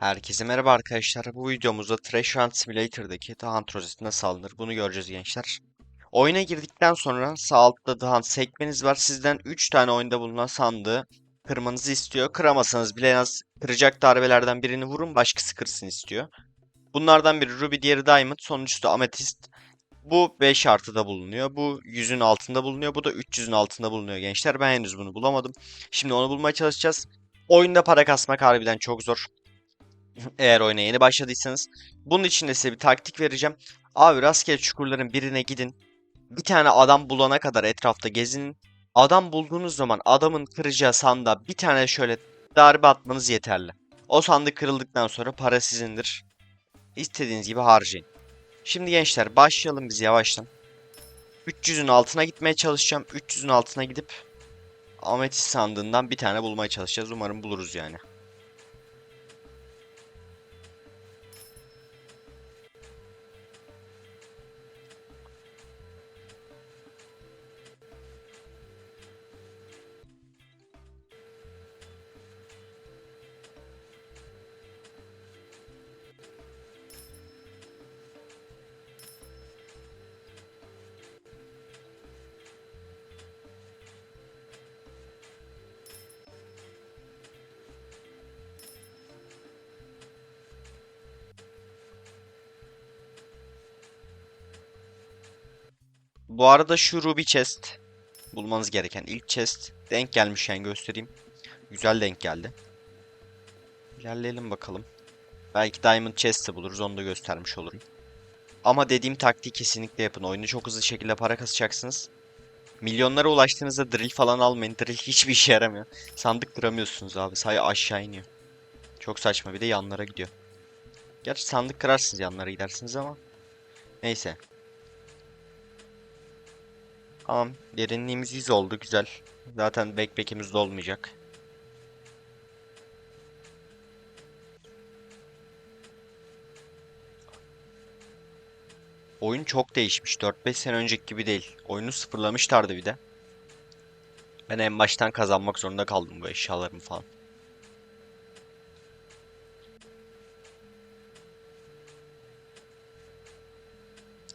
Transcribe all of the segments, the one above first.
Herkese merhaba arkadaşlar. Bu videomuzda Trash Hunt Simulator'daki The Hunt rozeti nasıl bunu göreceğiz gençler. Oyuna girdikten sonra sağ altta The Hunt sekmeniz var. Sizden 3 tane oyunda bulunan sandığı kırmanızı istiyor. Kıramasanız bile en az kıracak darbelerden birini vurun başkası kırsın istiyor. Bunlardan biri Ruby, diğeri Diamond, sonuncusu da Amethyst. Bu 5 artıda bulunuyor. Bu 100'ün altında bulunuyor. Bu da 300'ün altında bulunuyor gençler. Ben henüz bunu bulamadım. Şimdi onu bulmaya çalışacağız. Oyunda para kasmak harbiden çok zor. Eğer oyuna yeni başladıysanız. Bunun için de size bir taktik vereceğim. Abi rastgele çukurların birine gidin. Bir tane adam bulana kadar etrafta gezinin. Adam bulduğunuz zaman adamın kıracağı sandığa bir tane şöyle darbe atmanız yeterli. O sandık kırıldıktan sonra para sizindir. İstediğiniz gibi harcayın. Şimdi gençler başlayalım biz yavaştan. 300'ün altına gitmeye çalışacağım. 300'ün altına gidip Ametist sandığından bir tane bulmaya çalışacağız. Umarım buluruz yani. Bu arada şu Ruby Chest bulmanız gereken ilk chest denk gelmişken göstereyim. Güzel denk geldi. İlerleyelim bakalım. Belki Diamond Chest'i buluruz onu da göstermiş olurum. Ama dediğim taktiği kesinlikle yapın. Oyunu çok hızlı şekilde para kasacaksınız. Milyonlara ulaştığınızda drill falan almayın. Drill hiçbir işe yaramıyor. Sandık kıramıyorsunuz abi. Sayı aşağı iniyor. Çok saçma bir de yanlara gidiyor. Gerçi sandık kırarsınız yanlara gidersiniz ama. Neyse. Tamam. Derinliğimiz 100 oldu. Güzel. Zaten backpack'imiz de olmayacak. Oyun çok değişmiş. 4-5 sene önceki gibi değil. Oyunu sıfırlamışlardı bir de. Ben en baştan kazanmak zorunda kaldım bu eşyalarımı falan.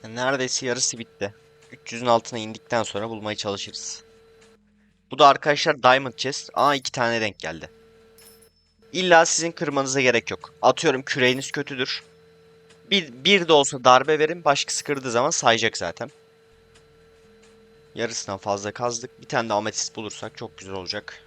Neredeyse yarısı bitti. 300'ün altına indikten sonra bulmaya çalışırız. Bu da arkadaşlar Diamond Chest. Aa iki tane denk geldi. İlla sizin kırmanıza gerek yok. Atıyorum küreğiniz kötüdür. Bir, bir de olsa darbe verin. Başkası kırdığı zaman sayacak zaten. Yarısından fazla kazdık. Bir tane de ametist bulursak çok güzel olacak.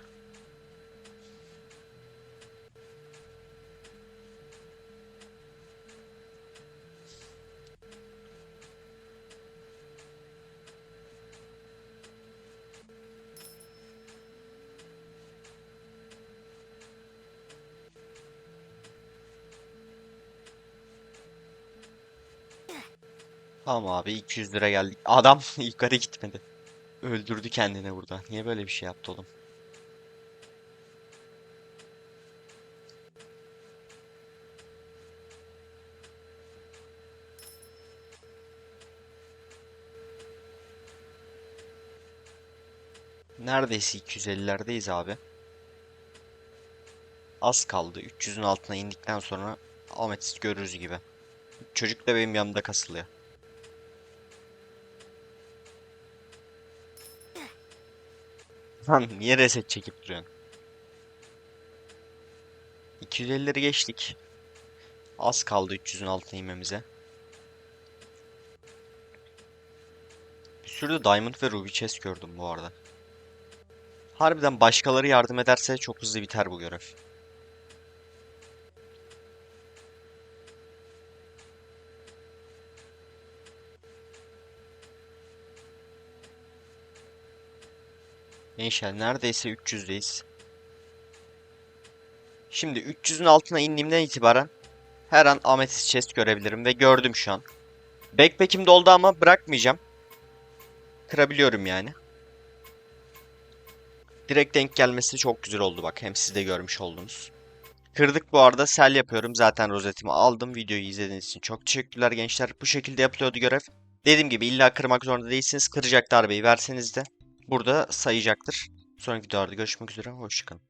Tamam abi 200 lira geldik. Adam yukarı gitmedi. Öldürdü kendini burada. Niye böyle bir şey yaptı oğlum? Neredeyse 250'lerdeyiz abi. Az kaldı. 300'ün altına indikten sonra ametist görürüz gibi. Çocuk da benim yanımda kasılıyor. Lan niye reset çekip duruyorsun? 250'leri geçtik. Az kaldı 300'ün altına inmemize. Bir sürü de Diamond ve Ruby Chest gördüm bu arada. Harbiden başkaları yardım ederse çok hızlı biter bu görev. Gençler neredeyse 300'deyiz. Şimdi 300'ün altına indiğimden itibaren her an ametist chest görebilirim ve gördüm şu an. Backpack'im doldu ama bırakmayacağım. Kırabiliyorum yani. Direkt denk gelmesi çok güzel oldu bak. Hem siz de görmüş oldunuz. Kırdık bu arada. Sel yapıyorum. Zaten rozetimi aldım. Videoyu izlediğiniz için çok teşekkürler gençler. Bu şekilde yapılıyordu görev. Dediğim gibi illa kırmak zorunda değilsiniz. Kıracak darbeyi verseniz de burada sayacaktır. Sonraki videolarda görüşmek üzere. Hoşçakalın.